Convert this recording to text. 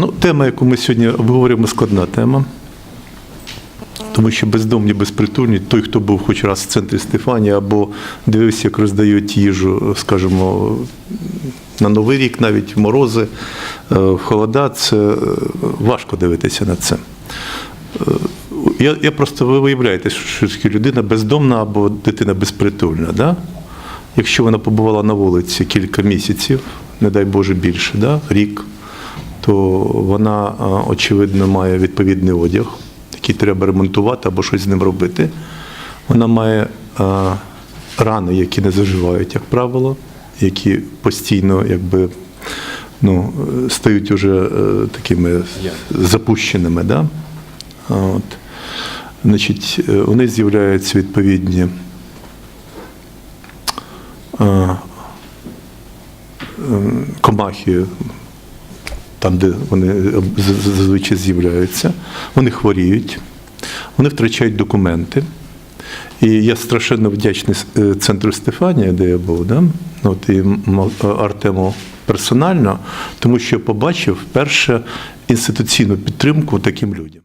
Ну, тема, яку ми сьогодні обговорюємо, складна тема. Тому що бездомні, безпритульні, той, хто був хоч раз в центрі Стефанії, або дивився, як роздають їжу, скажімо, на Новий рік, навіть в морози, е, в холода, це е, важко дивитися на це. Е, Я, я просто ви виявляєте, що людина бездомна або дитина безпритульна. Да? Якщо вона побувала на вулиці кілька місяців, не дай Боже більше, да? рік, то вона, очевидно, має відповідний одяг, який треба ремонтувати або щось з ним робити. Вона має рани, які не заживають, як правило, які постійно якби, ну, стають уже е, такими запущеними. Да? От. Значить, е, у них з'являються відповідні е, комахи, там, де вони зазвичай з'являються, вони хворіють, вони втрачають документи. І я страшенно вдячний е, центру Стефанія, де я був, да? От, і Артему персонально, тому що я побачив перше інституційну підтримку таким людям.